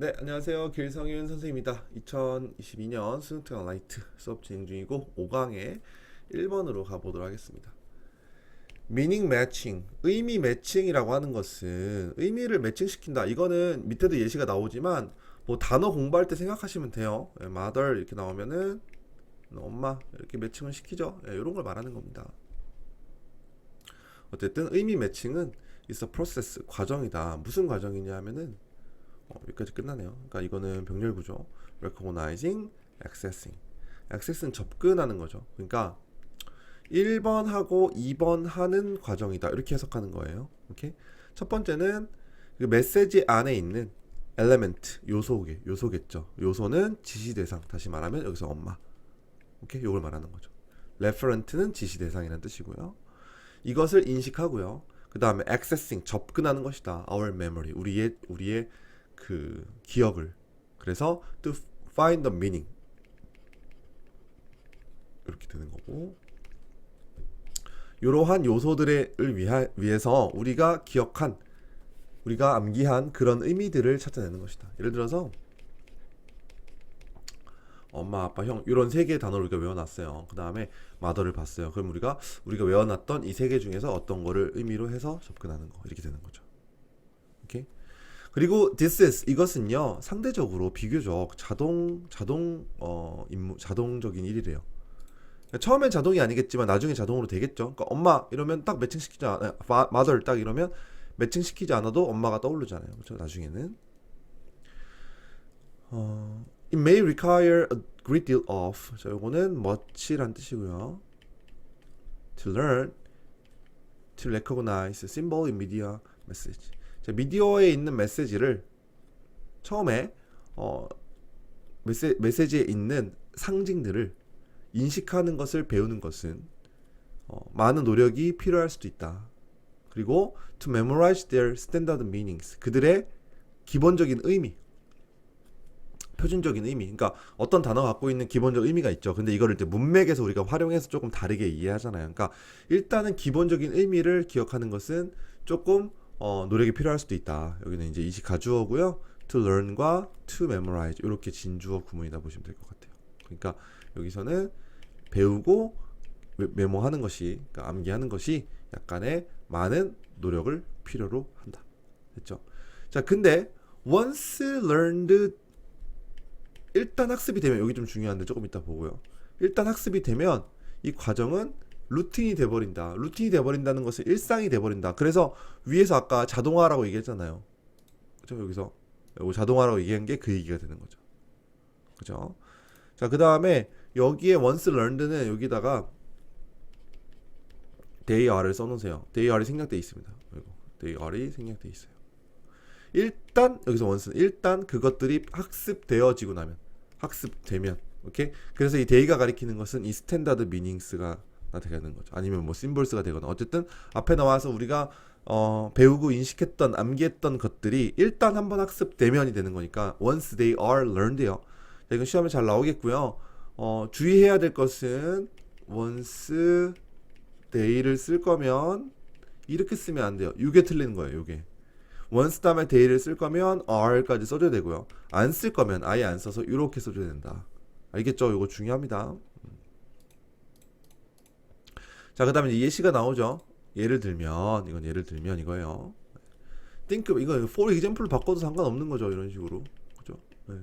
네, 안녕하세요. 길성윤 선생님입니다. 2022년 스누트강 라이트 수업 진행 중이고 5강의 1번으로 가보도록 하겠습니다. 미닝 매칭, 의미 매칭이라고 하는 것은 의미를 매칭시킨다. 이거는 밑에도 예시가 나오지만 뭐 단어 공부할 때 생각하시면 돼요. 예, mother 이렇게 나오면은 엄마 이렇게 매칭을 시키죠. 예, 이런 걸 말하는 겁니다. 어쨌든 의미 매칭은 a process, 과정이다. 무슨 과정이냐 하면은 어, 여기까지 끝나네요. 그러니까 이거는 병렬 구조. recognizing, accessing. access는 접근하는 거죠. 그러니까 1번 하고 2번 하는 과정이다. 이렇게 해석하는 거예요. 오케이? 첫 번째는 그 메시지 안에 있는 element, 요소게, 요소겠죠. 요소는 지시 대상. 다시 말하면 여기서 엄마. 오케이? 요걸 말하는 거죠. referent는 지시 대상이라는 뜻이고요. 이것을 인식하고요. 그 다음에 accessing, 접근하는 것이다. our memory, 우리의 우리의 그 기억을. 그래서 to find the meaning 이렇게 되는 거고. 이러한 요소들을 위하, 위해서 우리가 기억한 우리가 암기한 그런 의미들을 찾아내는 것이다. 예를 들어서 엄마, 아빠, 형 이런 세 개의 단어를 우리가 외워놨어요. 그 다음에 마더를 봤어요. 그럼 우리가 우리가 외워놨던 이 세 개 중에서 어떤 거를 의미로 해서 접근하는 거 이렇게 되는 거죠. 그리고 this is 이것은요 상대적으로 비교적 자동 자동 어 임무 자동적인 일이래요. 처음엔 자동이 아니겠지만 나중에 자동으로 되겠죠. 그러니까 엄마 이러면 딱 매칭 시키지 않아, mother 딱 이러면 매칭 시키지 않아도 엄마가 떠오르잖아요. 그렇죠? 나중에는 어, it may require a great deal of. 자, 요거는 much란 뜻이고요. to learn, to recognize symbol in media message. 자, 미디어에 있는 메시지를 처음에 어, 메시, 메시지에 있는 상징들을 인식하는 것을 배우는 것은 어, 많은 노력이 필요할 수도 있다. 그리고 to memorize their standard meanings. 그들의 기본적인 의미, 표준적인 의미. 그러니까 어떤 단어가 갖고 있는 기본적 의미가 있죠. 근데 이거를 이제 문맥에서 우리가 활용해서 조금 다르게 이해하잖아요. 그러니까 일단은 기본적인 의미를 기억하는 것은 조금 어, 노력이 필요할 수도 있다. 여기는 이제 이식 가주어고요. to learn과 to memorize 이렇게 진주어 구문이다 보시면 될 것 같아요. 그러니까 여기서는 배우고 메모하는 것이 그러니까 암기하는 것이 약간의 많은 노력을 필요로 한다. 됐죠? 자, 근데 once learned 일단 학습이 되면 여기 좀 중요한데 조금 이따 보고요. 일단 학습이 되면 이 과정은 루틴이 돼버린다. 루틴이 돼버린다는 것은 일상이 돼버린다. 그래서 위에서 아까 자동화라고 얘기했잖아요. 그죠? 여기서 자동화라고 얘기한 게 그 얘기가 되는 거죠. 그죠? 자, 그 다음에 여기에 once learned는 여기다가 they are를 써놓으세요. they are이 생략돼 있습니다. 이거 they are이 생략돼 있어요. 일단 여기서 원스 일단 그것들이 학습되어지고 나면 학습되면 오케이 그래서 이 데이가 가리키는 것은 이 스탠다드 미닝스가 되는 거죠 아니면 뭐 심볼스가 되거나 어쨌든 앞에 나와서 우리가 어, 배우고 인식했던 암기했던 것들이 일단 한번 학습되면이 되는 거니까 once they are learned요 자, 이건 시험에 잘 나오겠고요 어, 주의해야 될 것은 once they를 쓸 거면 이렇게 쓰면 안 돼요 이게 틀리는 거예요 이게 once 다음에 day를 쓸 거면 are까지 써줘야 되고요. 안 쓸 거면 아예 안 써서 이렇게 써줘야 된다. 알겠죠? 이거 중요합니다. 자, 그 다음에 예시가 나오죠. 예를 들면, 이건 예를 들면 이거예요. think, 이거 for example 바꿔도 상관없는 거죠. 이런 식으로. 그죠? 네.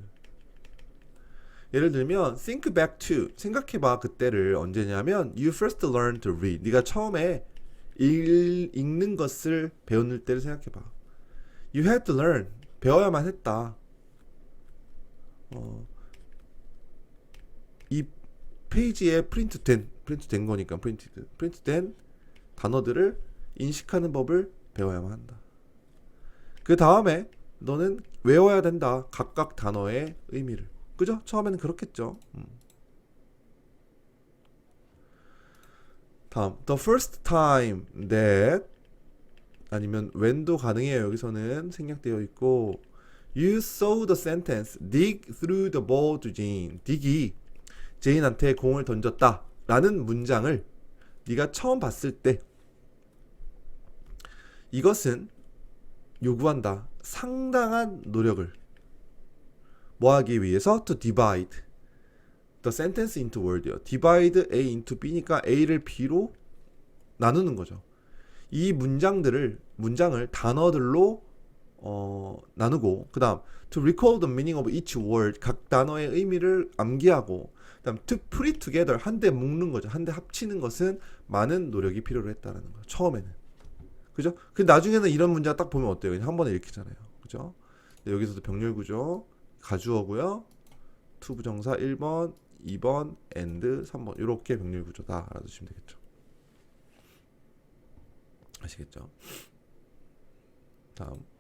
예를 들면, think back to, 생각해봐. 그때를 언제냐면, you first learned to read. 네가 처음에 읽, 읽는 것을 배우는 때를 생각해봐. You had to learn. 배워야만 했다. 어, 이 페이지에 프린트된 프린트된 거니까 프린트 프린트된 단어들을 인식하는 법을 배워야만 한다. 그 다음에 너는 외워야 된다. 각각 단어의 의미를. 그죠? 처음에는 그렇겠죠. 음. 다음, the first time that 아니면 when도 가능해요. 여기서는 생략되어 있고 You saw the sentence dig through the ball to Jane. dig이 제인한테 공을 던졌다 라는 문장을 네가 처음 봤을 때 이것은 요구한다. 상당한 노력을 뭐 하기 위해서 to divide the sentence into word요. divide A into B니까 A를 B로 나누는 거죠. 이 문장들을 문장을 단어들로 어, 나누고 그다음 to recall the meaning of each word 각 단어의 의미를 암기하고 그다음 to put together 한데 묶는 거죠. 한데 합치는 것은 많은 노력이 필요로 했다라는 거죠. 처음에는 그죠? 그 나중에는 이런 문장 딱 보면 어때요? 그냥 한 번에 읽히잖아요. 그죠? 네, 여기서도 병렬 구조 가주어고요. to 부정사 1번, 2번, and 3번 이렇게 병렬 구조다 알아두시면 되겠죠. 아시겠죠? 다음.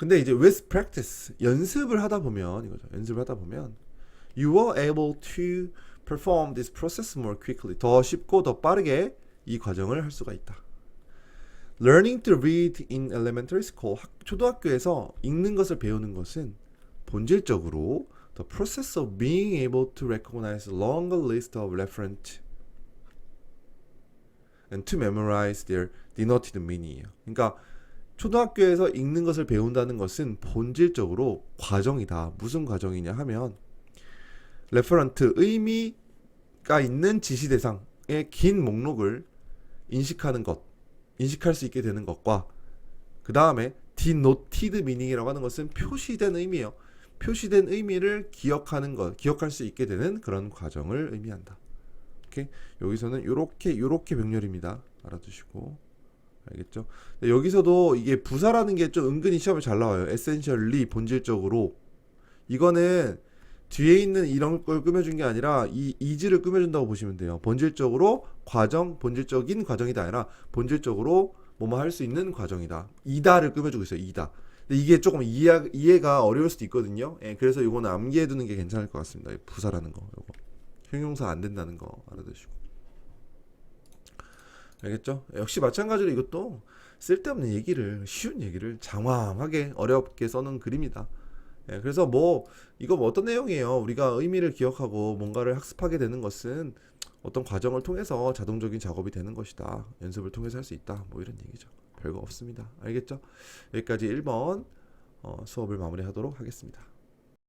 근데 이제 with practice 연습을 하다 보면 이거죠. 연습을 하다 보면 you are able to perform this process more quickly. 더 쉽고 더 빠르게 이 과정을 할 수가 있다. Learning to read in elementary school 학- 초등학교에서 읽는 것을 배우는 것은 본질적으로 the process of being able to recognize a longer list of reference and to memorize their denoted meaning이에요. 그러니까 초등학교에서 읽는 것을 배운다는 것은 본질적으로 과정이다. 무슨 과정이냐 하면 레퍼런트 의미가 있는 지시 대상의 긴 목록을 인식하는 것, 인식할 수 있게 되는 것과 그 다음에 denoted meaning이라고 하는 것은 표시된 의미예요. 표시된 의미를 기억하는 것, 기억할 수 있게 되는 그런 과정을 의미한다. 오케이? 여기서는 요렇게 요렇게 병렬입니다. 알아두시고 알겠죠? 근데 여기서도 이게 부사라는 게 좀 은근히 시험에 잘 나와요. essentially 본질적으로 이거는 뒤에 있는 이런 걸 꾸며준 게 아니라 이 이즈를 꾸며준다고 보시면 돼요. 본질적으로 과정, 본질적인 과정이다 아니라 본질적으로 뭐뭐 할 수 있는 과정이다. 이다를 꾸며주고 있어요. 이다. 근데 이게 조금 이해, 이해가 어려울 수도 있거든요. 예, 그래서 이거는 암기해 두는 게 괜찮을 것 같습니다. 이 부사라는 거. 요거. 형용사 안 된다는 거 알아두시고. 알겠죠? 역시 마찬가지로 이것도 쓸데없는 얘기를 쉬운 얘기를 장황하게 어렵게 써놓은 글입니다. 예, 그래서 뭐 이거 뭐 어떤 내용이에요? 우리가 의미를 기억하고 뭔가를 학습하게 되는 것은 어떤 과정을 통해서 자동적인 작업이 되는 것이다. 연습을 통해서 할 수 있다. 뭐 이런 얘기죠. 별거 없습니다. 알겠죠? 여기까지 1번 어, 수업을 마무리하도록 하겠습니다.